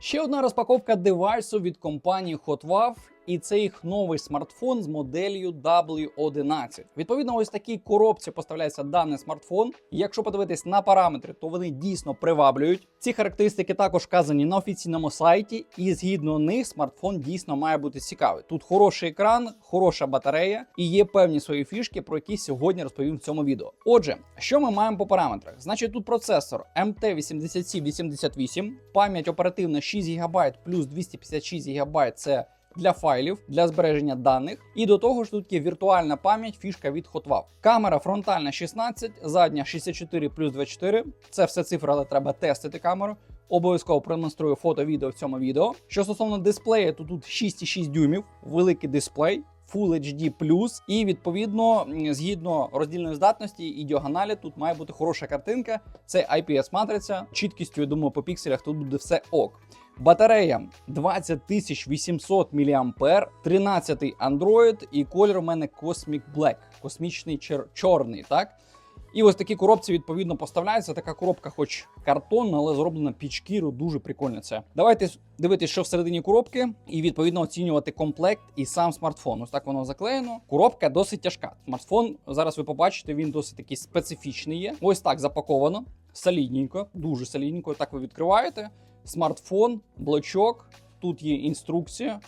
Ще одна розпаковка девайсу від компанії HotWav, і це їх новий смартфон з моделлю W11. Відповідно, ось такій коробці поставляється даний смартфон. Якщо подивитись на параметри, то вони дійсно приваблюють. Ці характеристики також вказані на офіційному сайті, і згідно них смартфон дійсно має бути цікавий. Тут хороший екран, хороша батарея і є певні свої фішки, про які сьогодні розповім в цьому відео. Отже, що ми маємо по параметрах? Значить, тут процесор MT8788, пам'ять оперативна 6 ГБ плюс 256 ГБ це для файлів, для збереження даних. І до того ж тут є віртуальна пам'ять, фішка від HotWav. Камера фронтальна 16, задня 64 плюс 24. Це все цифри, але треба тестити камеру. Обов'язково продемонструю фото відео в цьому відео. Що стосовно дисплея, то тут 6,6 дюймів, великий дисплей. Full HD+, і відповідно, згідно роздільної здатності і діагоналі, тут має бути хороша картинка. Це IPS матриця. Чіткістю, я думаю, по пікселях тут буде все ок. Батарея 20800 мА, 13 Android і колір у мене Cosmic Black, космічний чер- чорний, так? І ось такі коробці відповідно поставляються. Така коробка, хоч картонна, але зроблена під шкіру. Дуже прикольно це. Давайте дивитися, що всередині коробки, і відповідно оцінювати комплект і сам смартфон. Ось так воно заклеєно. Коробка досить тяжка. Смартфон зараз ви побачите, він досить такий специфічний є. Ось так запаковано, солідненько, дуже солідненько. Так ви відкриваєте. Смартфон, блочок. Тут є інструкція.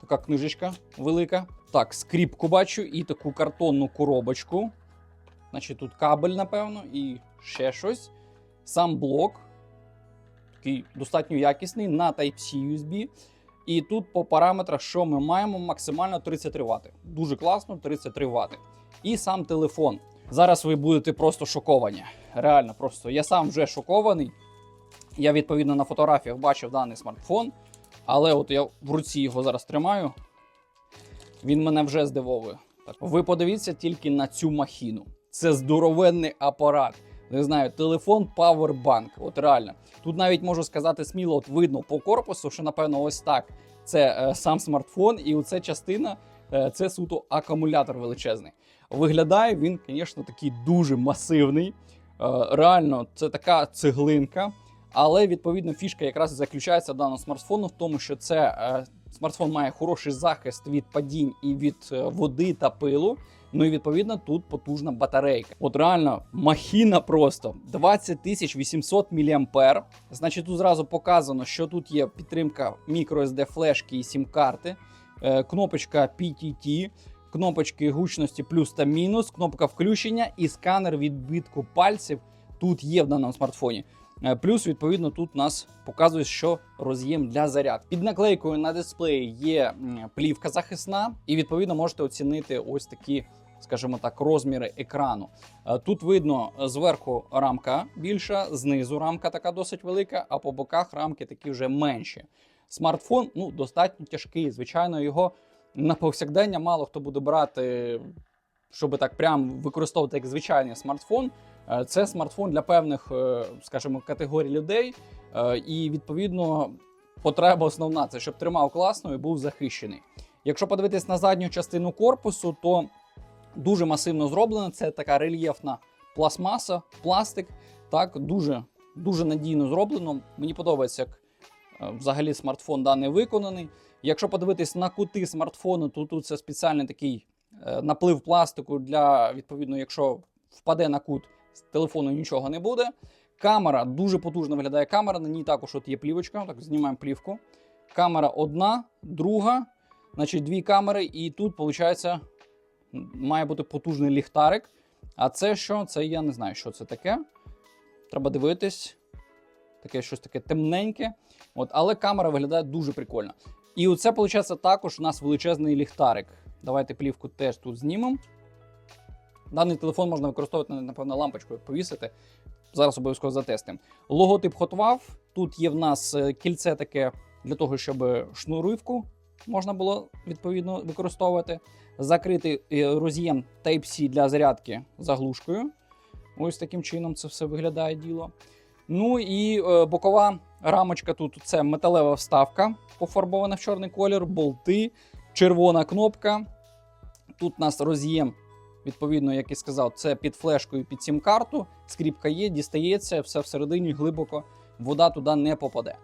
Така книжечка велика. Так, скріпку бачу і таку картонну коробочку. Значить, тут кабель, напевно, і ще щось. Сам блок. Такий достатньо якісний на Type-C USB. І тут по параметрах, що ми маємо, максимально 33 Вт. Дуже класно, 33 Вт. І сам телефон. Зараз ви будете просто шоковані. Реально, просто я сам вже шокований. Я відповідно на фотографіях бачив даний смартфон, але от я в руці його зараз тримаю. Він мене вже здивовує. Так, ви подивіться тільки на цю махіну. Це здоровенний апарат. Не знаю, телефон Powerbank. От реально. Тут навіть можу сказати сміло, от видно по корпусу, що напевно ось так. Це е, сам смартфон, і оця частина е, це суто акумулятор величезний. Виглядає він, звісно, такий дуже масивний. Е, реально, це така цеглинка. Але відповідно фішка якраз і заключається даного смартфону в тому, що це е, смартфон має хороший захист від падінь і від е, води та пилу. Ну і відповідно тут потужна батарейка. От реально махіна просто 20 800 мА. Значить, тут зразу показано, що тут є підтримка microSD флешки і сім-карти, е, кнопочка PTT, кнопочки гучності плюс та мінус, кнопка включення і сканер відбитку пальців тут є в даному смартфоні. Е, Плюс, відповідно, тут нас показує, що роз'єм для заряд. Під наклейкою на дисплеї є плівка захисна, і відповідно можете оцінити ось такі, скажімо так, розміри екрану. Е, Тут видно е, зверху рамка більша, знизу рамка така досить велика, а по боках рамки такі вже менші. Смартфон ну, достатньо тяжкий. Звичайно, його на повсякдення мало хто буде брати, щоб так прям використовувати як звичайний смартфон. Е, Це смартфон для певних, е, скажімо, категорій людей, Е, і відповідно потреба основна це щоб тримав класно і був захищений. Якщо подивитись на задню частину корпусу, то дуже масивно зроблено. Це така рельєфна пластмаса, пластик. Так, дуже, дуже надійно зроблено. Мені подобається, як взагалі смартфон даний виконаний. Якщо подивитись на кути смартфону, то тут це спеціальний такий наплив пластику для відповідно, якщо впаде на кут з телефону нічого не буде. Камера дуже потужно виглядає камера. На ній також от є плівочка. Так, знімаємо плівку. Камера одна, друга, значить дві камери, і тут, виходить, має бути потужний ліхтарик. А це що? Це я не знаю, що це таке. Треба дивитись. Таке щось таке темненьке. От, але камера виглядає дуже прикольно. І оце, виходить, також у нас величезний ліхтарик. Давайте плівку теж тут знімемо. Даний телефон можна використовувати, напевно, лампочкою повісити. Зараз обов'язково затестимо. Логотип HotWav. Тут є в нас е, кільце таке для того, щоб шнуривку можна було відповідно використовувати. Закритий е, роз'єм Type-C для зарядки заглушкою. Ось таким чином це все виглядає діло. Ну і е, бокова рамочка тут це металева вставка, пофарбована в чорний колір, болти, червона кнопка. Тут у нас роз'єм Відповідно, як і сказав, це під флешкою, під сім-карту. Скріпка є, дістається, все всередині глибоко, вода туди не попаде.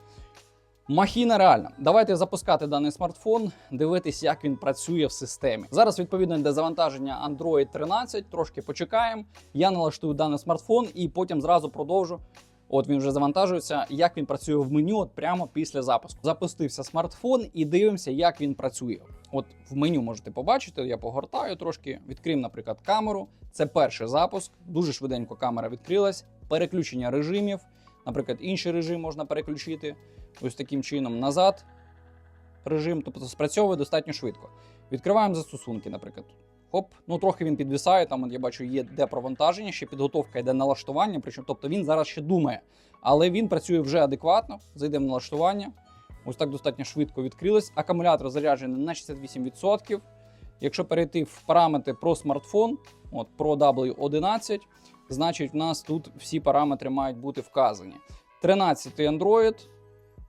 Махіна реальна. Давайте запускати даний смартфон, дивитись, як він працює в системі. Зараз відповідно йде завантаження Android 13. Трошки почекаємо. Я налаштую даний смартфон і потім зразу продовжу. От він вже завантажується, як він працює в меню от прямо після запуску. Запустився смартфон і дивимося, як він працює. От в меню можете побачити, я погортаю трошки, відкрив, наприклад, камеру. Це перший запуск. Дуже швиденько камера відкрилась. Переключення режимів. Наприклад, інший режим можна переключити ось таким чином назад. Режим, тобто спрацьовує достатньо швидко. Відкриваємо застосунки, наприклад. Хоп, ну трохи він підвисає. Там я бачу, є де провантаження, ще підготовка йде налаштування. Причому, тобто він зараз ще думає, але він працює вже адекватно. Зайдемо налаштування. Ось так достатньо швидко відкрилось. Акумулятор заряджений на 68%. Якщо перейти в параметри про смартфон, от про W11, значить в нас тут всі параметри мають бути вказані. 13 Android.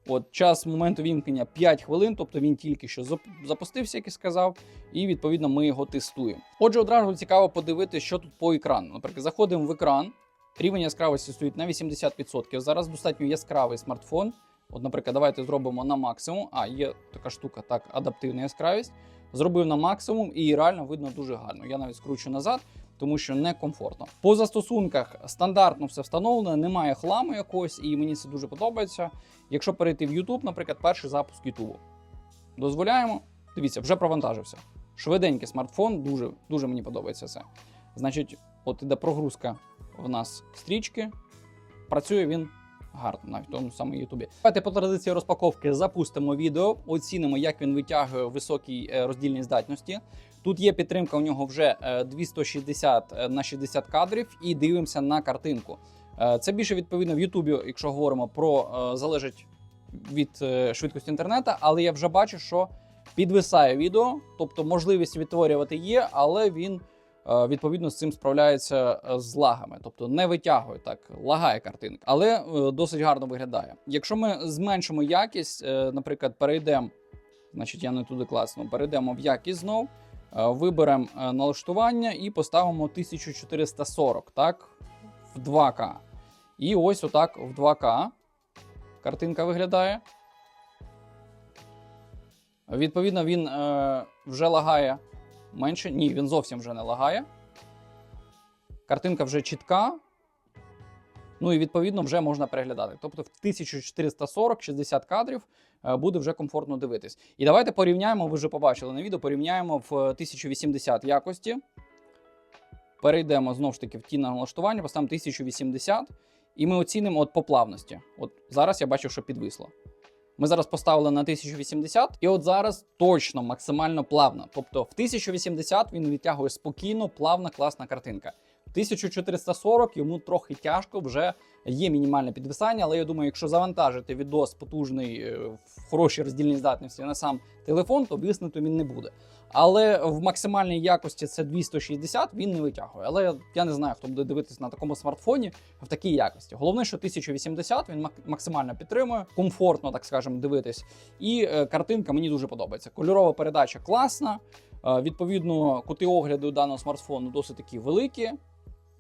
От час моменту вімкнення 5 хвилин, тобто він тільки що запустився, як і сказав, і відповідно ми його тестуємо. Отже, одразу цікаво подивитися, що тут по екрану. Наприклад, заходимо в екран, рівень яскравості стоїть на 80%. Зараз достатньо яскравий смартфон. От, наприклад, давайте зробимо на максимум. А, є така штука, так, адаптивна яскравість. Зробив на максимум і реально видно дуже гарно. Я навіть скручу назад, тому що некомфортно. По застосунках стандартно все встановлено, немає хламу якогось, і мені це дуже подобається. Якщо перейти в YouTube, наприклад, перший запуск YouTube. Дозволяємо. Дивіться, вже провантажився. Швиденький смартфон, дуже, дуже мені подобається це. Значить, от іде прогрузка в нас стрічки. Працює він гарно, навіть в тому самому Ютубі. Давайте по традиції розпаковки запустимо відео, оцінимо, як він витягує високій е, роздільній здатності. Тут є підтримка у нього вже е, 260 на 60 кадрів, і дивимося на картинку. Е, Це більше відповідно в Ютубі, якщо говоримо про е, залежить від е, швидкості інтернету, але я вже бачу, що підвисає відео, тобто можливість відтворювати є, але він відповідно з цим справляється з лагами, тобто не витягує так, лагає картинка, але досить гарно виглядає. Якщо ми зменшимо якість, наприклад, перейдемо, значить я не туди класно, перейдемо в якість знов. Виберемо налаштування і поставимо 1440, так, в 2К. І ось отак в 2К картинка виглядає. Відповідно, він е, вже лагає менше. Ні, він зовсім вже не лагає. Картинка вже чітка. Ну і відповідно вже можна переглядати. Тобто в 1440-60 кадрів е, буде вже комфортно дивитись. І давайте порівняємо, ви вже побачили на відео, порівняємо в 1080 якості. Перейдемо знову ж таки в ті налаштування, поставимо 1080, і ми оцінимо от по плавності. От зараз я бачу, що підвисло. Ми зараз поставили на 1080, і от зараз точно максимально плавно. Тобто в 1080 він відтягує спокійно, плавна, класна картинка. В 1440 йому трохи тяжко, вже є мінімальне підвисання, але я думаю, якщо завантажити відос потужний е, в хорошій роздільній здатності на сам телефон, то виснути він не буде. Але в максимальній якості це 260, він не витягує. Але я не знаю, хто буде дивитися на такому смартфоні в такій якості. Головне, що 1080 він максимально підтримує, комфортно, так скажемо, дивитись. І е, картинка мені дуже подобається. Кольорова передача класна. Е, відповідно, кути огляду даного смартфону досить такі великі.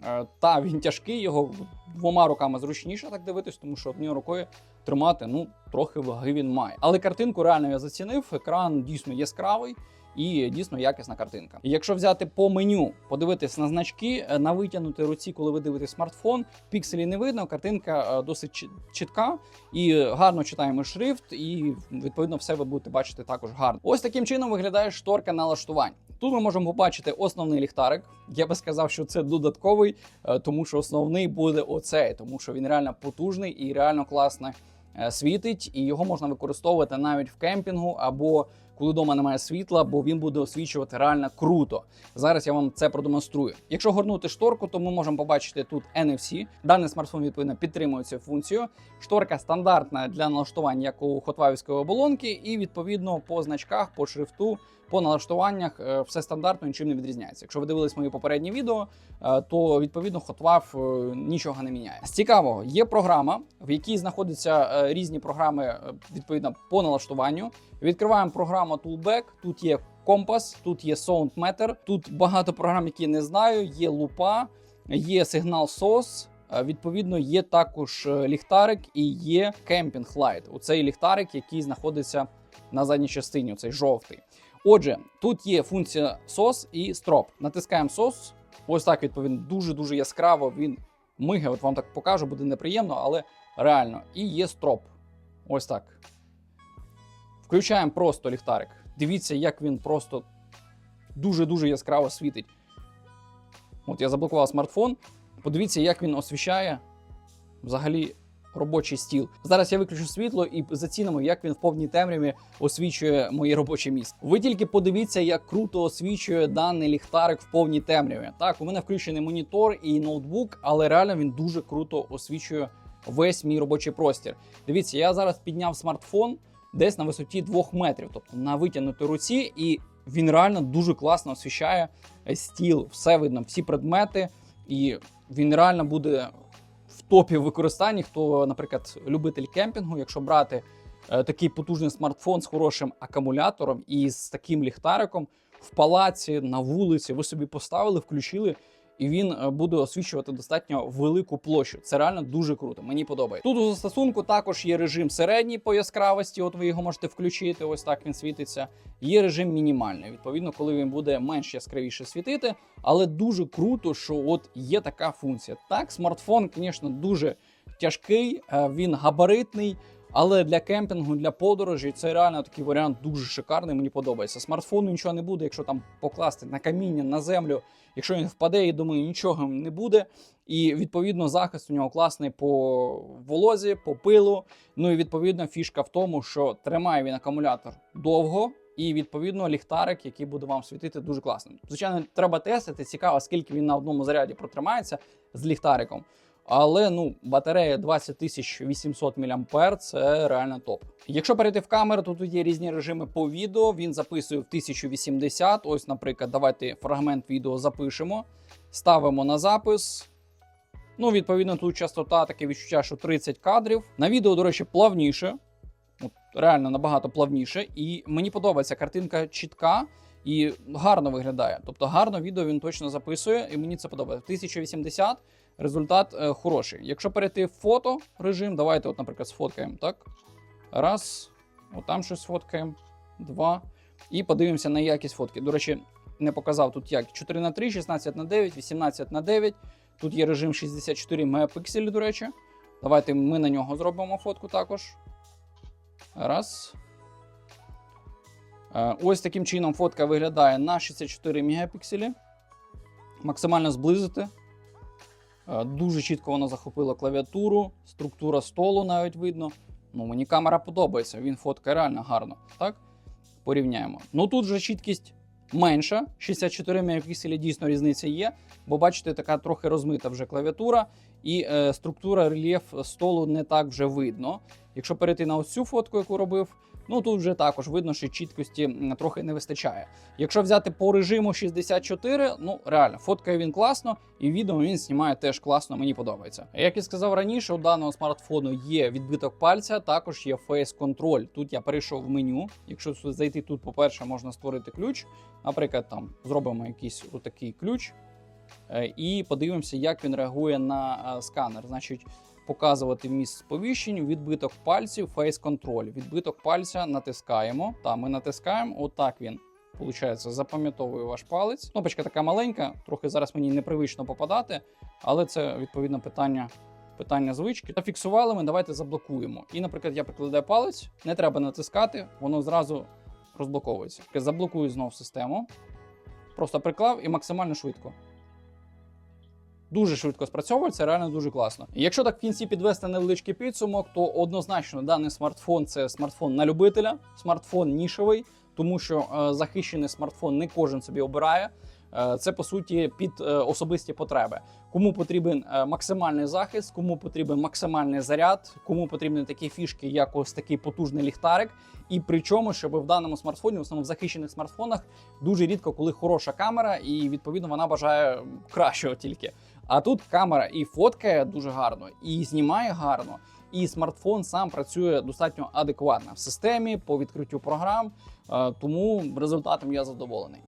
Е, та він тяжкий, його двома руками зручніше так дивитись, тому що однією рукою тримати ну трохи ваги він має. Але картинку реально я зацінив. Екран дійсно яскравий. І дійсно якісна картинка. І якщо взяти по меню, подивитись на значки, е, на витягнути руці, коли ви дивитесь смартфон, пікселі не видно, картинка е, досить чіт- чітка і гарно читаємо шрифт, і відповідно все ви будете бачити також гарно. Ось таким чином виглядає шторка налаштувань. Тут ми можемо побачити основний ліхтарик. Я би сказав, що це додатковий, е, тому що основний буде оцей, тому що він реально потужний і реально класно е, світить, і його можна використовувати навіть в кемпінгу або коли вдома немає світла, бо він буде освічувати реально круто. Зараз я вам це продемонструю. Якщо горнути шторку, то ми можемо побачити тут NFC. Даний смартфон відповідно підтримує цю функцію. Шторка стандартна для налаштування як у хотвавівської оболонки, і відповідно по значках, по шрифту, по налаштуваннях е, все стандартно нічим не відрізняється. Якщо ви дивились мої попередні відео, е, то відповідно Hotwave е, нічого не міняє. З цікавого є програма, в якій знаходяться різні програми відповідно по налаштуванню. Відкриваємо програму Toolback, Тут є компас, тут є SoundMeter, Тут багато програм, які я не знаю. Є лупа, є сигнал SOS. Е, Відповідно, є також е, ліхтарик і є кемпінг лайт. Оцей ліхтарик, який знаходиться на задній частині, цей жовтий. Отже, тут є функція SOS і строп. Натискаємо SOS. Ось так відповідно дуже-дуже яскраво він мигає. От вам так покажу, буде неприємно, але реально. І є строп. Ось так. Включаємо просто ліхтарик. Дивіться, як він просто дуже-дуже яскраво світить. От я заблокував смартфон. Подивіться, як він освіщає взагалі робочий стіл. Зараз я виключу світло і зацінимо, як він в повній темряві освічує моє робоче місце. Ви тільки подивіться, як круто освічує даний ліхтарик в повній темряві. Так, у мене включений монітор і ноутбук, але реально він дуже круто освічує весь мій робочий простір. Дивіться, я зараз підняв смартфон десь на висоті 2 метрів, тобто на витягнутій руці, і він реально дуже класно освіщає стіл, все видно, всі предмети, і він реально буде в топі в використанні. Хто, наприклад, любитель кемпінгу, якщо брати е, такий потужний смартфон з хорошим акумулятором і з таким ліхтариком в палаці, на вулиці, ви собі поставили, включили. І він е, буде освічувати достатньо велику площу. Це реально дуже круто. Мені подобається. Тут у застосунку також є режим середній по яскравості. От ви його можете включити. Ось так він світиться. Є режим мінімальний. Відповідно, коли він буде менш яскравіше світити. Але дуже круто, що от є така функція. Так, смартфон, звісно, дуже тяжкий, е, він габаритний. Але для кемпінгу, для подорожі це реально такий варіант дуже шикарний. Мені подобається. Смартфону нічого не буде, якщо там покласти на каміння, на землю. Якщо він впаде, я думаю, нічого не буде. І відповідно захист у нього класний по волозі, по пилу. Ну і відповідно фішка в тому, що тримає він акумулятор довго. І відповідно ліхтарик, який буде вам світити, дуже класно. Звичайно, треба тестити. Цікаво, скільки він на одному заряді протримається з ліхтариком. Але ну, батарея 20 800 мАh – це реально топ. Якщо перейти в камеру, то тут є різні режими по відео. Він записує в 1080. Ось, наприклад, давайте фрагмент відео запишемо, ставимо на запис. Ну, відповідно, тут частота таке відчуття, що 30 кадрів. На відео, до речі, плавніше. От, реально набагато плавніше. І мені подобається картинка чітка і гарно виглядає. Тобто гарно відео він точно записує, і мені це подобається. 1080 результат е, хороший. Якщо перейти в фото режим, давайте, от, наприклад, сфоткаємо так. Раз, от там щось сфоткаємо, два. І подивимося на якість фотки. До речі, не показав тут як 4 на 3, 16 на 9, 18 на 9. Тут є режим 64 мегапікселів, до речі. Давайте ми на нього зробимо фотку також. Раз. Е, Ось таким чином фотка виглядає на 64 мегапікселі. Максимально зблизити. Е, Дуже чітко воно захопило клавіатуру, структура столу навіть видно. Ну, мені камера подобається, він фоткає реально гарно. Так? Порівняємо. Ну тут вже чіткість менша. 64 мегапікселі дійсно різниця є, бо бачите, така трохи розмита вже клавіатура, і е, структура рельєф столу не так вже видно. Якщо перейти на ось цю фотку, яку робив, ну тут вже також видно, що чіткості трохи не вистачає. Якщо взяти по режиму 64, ну реально, фоткає він класно, і відео він знімає теж класно, мені подобається. Як і сказав раніше, у даного смартфону є відбиток пальця, також є Control. Тут я перейшов в меню. Якщо зайти тут, по-перше, можна створити ключ. Наприклад, там зробимо якийсь отакий ключ. е, І подивимося, як він реагує на е, сканер. Значить, показувати місць сповіщень, відбиток пальців, Control. Відбиток пальця натискаємо. Та ми натискаємо, отак він. Получається, запам'ятовує ваш палець. Кнопочка така маленька, трохи зараз мені непривично попадати, але це відповідно питання. Питання звички. Зафіксували ми, давайте заблокуємо. І, наприклад, я прикладаю палець, не треба натискати, воно зразу розблоковується. Заблокую знову систему. Просто приклав і максимально швидко. Дуже швидко спрацьовує, це реально дуже класно. Якщо так в кінці підвести невеличкий підсумок, то однозначно даний смартфон це смартфон на любителя, смартфон нішевий, тому що е, захищений смартфон не кожен собі обирає. Е, Це по суті під е, особисті потреби. Кому потрібен е, максимальний захист, кому потрібен максимальний заряд, кому потрібні такі фішки, як ось такий потужний ліхтарик. І причому, щоб в даному смартфоні, в основному в захищених смартфонах, дуже рідко, коли хороша камера, і відповідно вона бажає кращого тільки. А тут камера і фоткає дуже гарно, і знімає гарно. І смартфон сам працює достатньо адекватно в системі по відкриттю програм, е, тому результатом я задоволений.